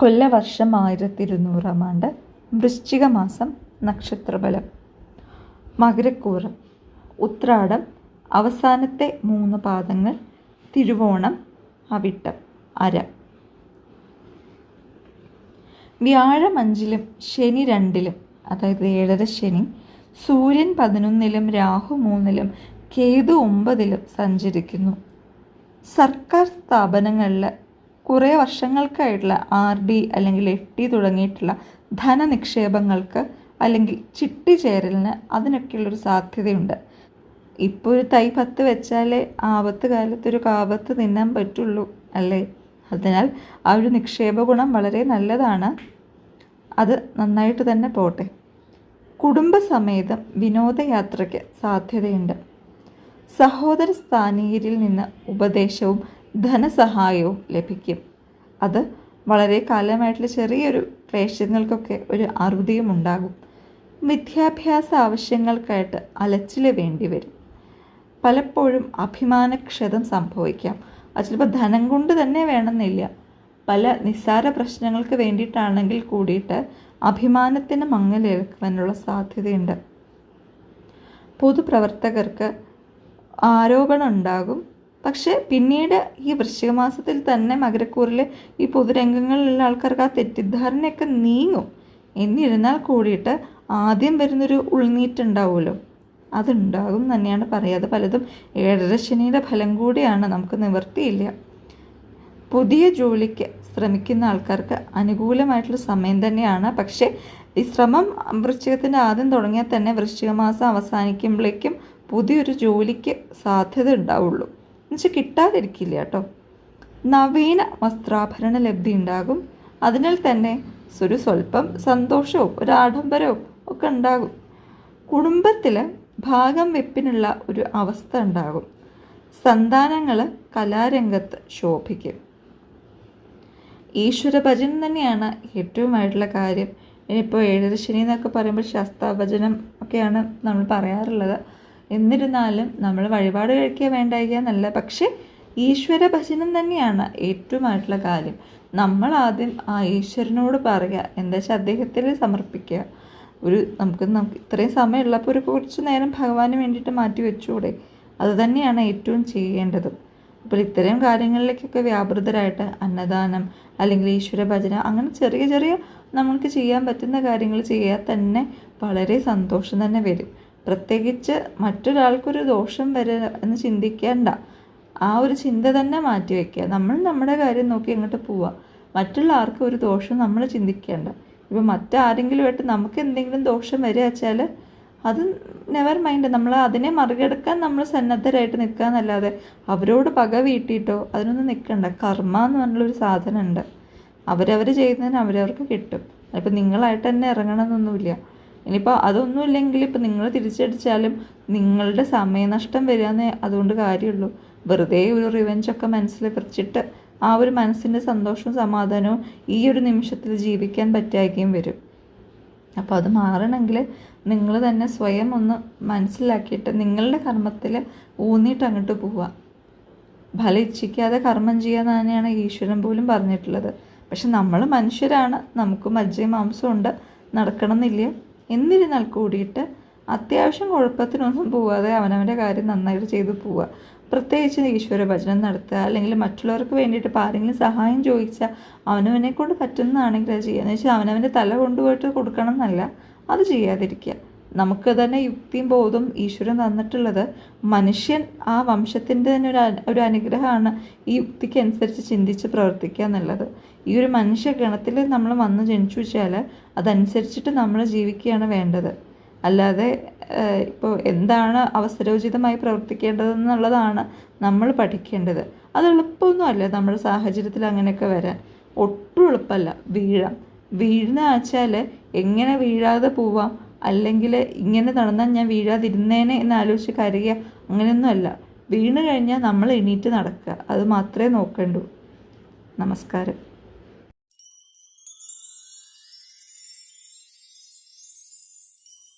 കൊല്ലവർഷം ആയിരത്തി ഇരുന്നൂറാം ആണ്ട് വൃശ്ചിക മാസം നക്ഷത്രഫലം. മകരക്കൂറ്. ഉത്രാടം. അവസാനത്തെ മൂന്ന് പാദങ്ങൾ തിരുവോണം അവിട്ടം അര. വ്യാഴം അഞ്ചിലും ശനി രണ്ടിലും അതായത് ഏഴര ശനി സൂര്യൻ പതിനൊന്നിലും രാഹു മൂന്നിലും കേതു ഒമ്പതിലും സഞ്ചരിക്കുന്നു. സർക്കാർ സ്ഥാപനങ്ങളിൽ കുറേ വർഷങ്ങൾക്കായിട്ടുള്ള ആർ ഡി അല്ലെങ്കിൽ എഫ് ഡി തുടങ്ങിയിട്ടുള്ള ധനനിക്ഷേപങ്ങൾക്ക് അല്ലെങ്കിൽ ചിട്ടി ചേരലിന് അതിനൊക്കെയുള്ളൊരു സാധ്യതയുണ്ട്. ഇപ്പോൾ ഒരു തൈ പത്ത് വെച്ചാലേ ആപത്ത് കാലത്ത് ഒരു കാപത്ത് തിന്നാൻ പറ്റുള്ളൂ അല്ലേ? അതിനാൽ ആ ഒരു നിക്ഷേപ ഗുണം വളരെ നല്ലതാണ്. അത് നന്നായിട്ട് തന്നെ പോട്ടെ. കുടുംബസമേതം വിനോദയാത്രയ്ക്ക് സാധ്യതയുണ്ട്. സഹോദര സ്ഥാനീയരിൽ നിന്ന് ഉപദേശവും ധനസഹായവും ലഭിക്കും. അത് വളരെ കാലമായിട്ടുള്ള ചെറിയൊരു ക്ലേശങ്ങൾക്കൊക്കെ ഒരു അറുതിയും ഉണ്ടാകും. വിദ്യാഭ്യാസ ആവശ്യങ്ങൾക്കായിട്ട് അലച്ചിൽ വേണ്ടി വരും. പലപ്പോഴും അഭിമാനക്ഷതം സംഭവിക്കാം. അത് ചിലപ്പോൾ ധനം കൊണ്ട് തന്നെ വേണമെന്നില്ല. പല നിസ്സാര പ്രശ്നങ്ങൾക്ക് വേണ്ടിയിട്ടാണെങ്കിൽ കൂടിയിട്ട് അഭിമാനത്തിന് മങ്ങലേൽക്കുവാനുള്ള സാധ്യതയുണ്ട്. പൊതുപ്രവർത്തകർക്ക് ആരോപണം ഉണ്ടാകും പക്ഷേ പിന്നീട് ഈ വൃശ്ചിക മാസത്തിൽ തന്നെ മകരക്കൂറിൽ ഈ പൊതുരംഗങ്ങളിലുള്ള ആൾക്കാർക്ക് ആ തെറ്റിദ്ധാരണയൊക്കെ നീങ്ങും. എന്നിരുന്നാൽ കൂടിയിട്ട് ആദ്യം വരുന്നൊരു ഉൾനീറ്റുണ്ടാവുമല്ലോ. അതുണ്ടാകും തന്നെയാണ് പറയാതെ പലതും ഏഴര ശനിയുടെ ഫലം കൂടിയാണ്. നമുക്ക് നിവർത്തിയില്ല പുതിയ ജോലിക്ക് ശ്രമിക്കുന്ന ആൾക്കാർക്ക് അനുകൂലമായിട്ടുള്ള സമയം തന്നെയാണ്. പക്ഷേ ഈ ശ്രമം വൃശ്ചികത്തിന്റെ ആദ്യം തുടങ്ങിയാൽ തന്നെ വൃശ്ചിക മാസം അവസാനിക്കുമ്പോഴേക്കും പുതിയൊരു ജോലിക്ക് സാധ്യത ഉണ്ടാവുള്ളൂ. എന്നുവെച്ചാൽ കിട്ടാതിരിക്കില്ല കേട്ടോ. നവീന വസ്ത്രാഭരണ ലബ്ധി ഉണ്ടാകും. അതിനാൽ തന്നെ ഒരു സ്വല്പം സന്തോഷവും ഒരു ആഡംബരവും ഒക്കെ ഉണ്ടാകും. കുടുംബത്തിൽ ഭാഗം വെപ്പിനുള്ള ഒരു അവസ്ഥ ഉണ്ടാകും. സന്താനങ്ങൾ കലാരംഗത്ത് ശോഭിക്കും. ഈശ്വര ഭജനം തന്നെയാണ് ഏറ്റവും ആയിട്ടുള്ള കാര്യം. ഇനിയിപ്പോൾ ഏഴര ശനി എന്നൊക്കെ പറയുമ്പോൾ ശാസ്താഭജനം ഒക്കെയാണ് നമ്മൾ പറയാറുള്ളത്. എന്നിരുന്നാലും നമ്മൾ വഴിപാട് കഴിക്കുക വേണ്ടായിക എന്നല്ല. പക്ഷേ ഈശ്വര ഭജനം തന്നെയാണ് ഏറ്റവുമായിട്ടുള്ള കാര്യം. നമ്മൾ ആദ്യം ആ ഈശ്വരനോട് പറയുക എന്താ വെച്ചാൽ അദ്ദേഹത്തിൽ സമർപ്പിക്കുക. ഒരു നമുക്ക് നമുക്ക് ഇത്രയും സമയമുള്ളപ്പോൾ ഒരു കുറച്ച് നേരം ഭഗവാന് വേണ്ടിയിട്ട് മാറ്റി വെച്ചുകൂടെ? അത് തന്നെയാണ് ഏറ്റവും ചെയ്യേണ്ടത്. അപ്പോൾ ഇത്തരം കാര്യങ്ങളിലേക്കൊക്കെ വ്യാപൃതരായിട്ട് അന്നദാനം അല്ലെങ്കിൽ ഈശ്വര ഭജന അങ്ങനെ ചെറിയ ചെറിയ നമുക്ക് ചെയ്യാൻ പറ്റുന്ന കാര്യങ്ങൾ ചെയ്യാൻ തന്നെ വളരെ സന്തോഷം തന്നെ വരും. പ്രത്യേകിച്ച് മറ്റൊരാൾക്കൊരു ദോഷം വരെ എന്ന് ചിന്തിക്കേണ്ട. ആ ഒരു ചിന്ത തന്നെ മാറ്റി വയ്ക്കുക നമ്മൾ നമ്മുടെ കാര്യം നോക്കി അങ്ങോട്ട് പോവുക. മറ്റുള്ള ആർക്കും ഒരു ദോഷം നമ്മൾ ചിന്തിക്കേണ്ട. ഇപ്പം മറ്റാരെങ്കിലുമായിട്ട് നമുക്ക് എന്തെങ്കിലും ദോഷം വരിക വെച്ചാൽ അത് നെവർ മൈൻഡ് നമ്മൾ അതിനെ മറികടക്കാൻ നമ്മൾ സന്നദ്ധരായിട്ട് നിൽക്കുക എന്നല്ലാതെ അവരോട് പക വീട്ടിയിട്ടോ അതിനൊന്നും നിൽക്കണ്ട. കർമ്മ എന്ന് പറഞ്ഞുള്ളൊരു സാധനമുണ്ട്. അവരവർ ചെയ്യുന്നതിന് അവരവർക്ക് കിട്ടും. അപ്പോൾ നിങ്ങളായിട്ട് തന്നെ ഇറങ്ങണമെന്നൊന്നുമില്ല. ഇനിയിപ്പോൾ അതൊന്നും ഇല്ലെങ്കിൽ ഇപ്പോൾ നിങ്ങൾ തിരിച്ചടിച്ചാലും നിങ്ങളുടെ സമയനഷ്ടം വരികയെന്നേ അതുകൊണ്ട് കാര്യമുള്ളൂ. വെറുതെ ഒരു റിവെഞ്ചൊക്കെ മനസ്സിൽ വെച്ചിട്ട് ആ ഒരു മനസ്സിന്റെ സന്തോഷവും സമാധാനവും ഈ ഒരു നിമിഷത്തിൽ ജീവിക്കാൻ പറ്റായിരിക്കും വരും. അപ്പോൾ അത് മാറണമെങ്കിൽ നിങ്ങൾ തന്നെ സ്വയം ഒന്ന് മനസ്സിലാക്കിയിട്ട് നിങ്ങളുടെ കർമ്മത്തിൽ ഊന്നിയിട്ട് അങ്ങോട്ട് പോവുക. ഫലം ഇച്ഛിക്കാതെ കർമ്മം ചെയ്യാന്ന് തന്നെയാണ് ഈശ്വരൻ പോലും പറഞ്ഞിട്ടുള്ളത്. പക്ഷെ നമ്മൾ മനുഷ്യരാണ് നമുക്ക് മജ്ജയും മാംസവും ഉണ്ട് നടക്കണമെന്നില്ല. എന്നിരുന്നാൽ കൂടിയിട്ട് അത്യാവശ്യം കുഴപ്പത്തിനൊന്നും പോവാതെ അവനവന്റെ കാര്യം നന്നായിട്ട് ചെയ്തു പോവുക പ്രത്യേകിച്ച് ഈശ്വര ഭജനം നടത്തുക അല്ലെങ്കിൽ മറ്റുള്ളവർക്ക് വേണ്ടിയിട്ട് ആരെങ്കിലും സഹായം ചോദിച്ചാൽ അവനവനെ കൊണ്ട് പറ്റുന്നതാണെങ്കിൽ അത് ചെയ്യുക എന്ന് വെച്ചാൽ അവനവന്റെ തല കൊണ്ടുപോയിട്ട് കൊടുക്കണം എന്നല്ല അത് ചെയ്യാതിരിക്കുക. നമുക്ക് തന്നെ യുക്തിയും ബോധവും ഈശ്വരൻ തന്നിട്ടുള്ളത് മനുഷ്യൻ ആ വംശത്തിന്റെ തന്നെ ഒരു ഒരു അനുഗ്രഹമാണ് ഈ യുക്തിക്ക് അനുസരിച്ച് ചിന്തിച്ച് പ്രവർത്തിക്കുക എന്നുള്ളത്. ഈ ഒരു മനുഷ്യ ഗണത്തിൽ നമ്മൾ വന്ന് ജനിച്ചു വെച്ചാൽ അതനുസരിച്ചിട്ട് നമ്മൾ ജീവിക്കുകയാണ് വേണ്ടത്. അല്ലാതെ ഇപ്പോൾ എന്താണ് അവസരോചിതമായി പ്രവർത്തിക്കേണ്ടതെന്നുള്ളതാണ് നമ്മൾ പഠിക്കേണ്ടത്. അത് എളുപ്പമൊന്നുമല്ല നമ്മുടെ സാഹചര്യത്തിൽ അങ്ങനെയൊക്കെ വരാൻ. ഒട്ടും എളുപ്പമല്ല. വീഴാം. വീഴുന്ന വെച്ചാൽ എങ്ങനെ വീഴാതെ പോവാം? അല്ലെങ്കിൽ ഇങ്ങനെ നടന്നാൽ ഞാൻ വീഴാതിരുന്നേനെ എന്ന് ആലോചിച്ച് കരയുക അങ്ങനെയൊന്നുമല്ല. വീണ് കഴിഞ്ഞാൽ നമ്മൾ എണീറ്റ് നടക്കുക. അത് മാത്രമേ നോക്കണ്ടൂ. നമസ്കാരം.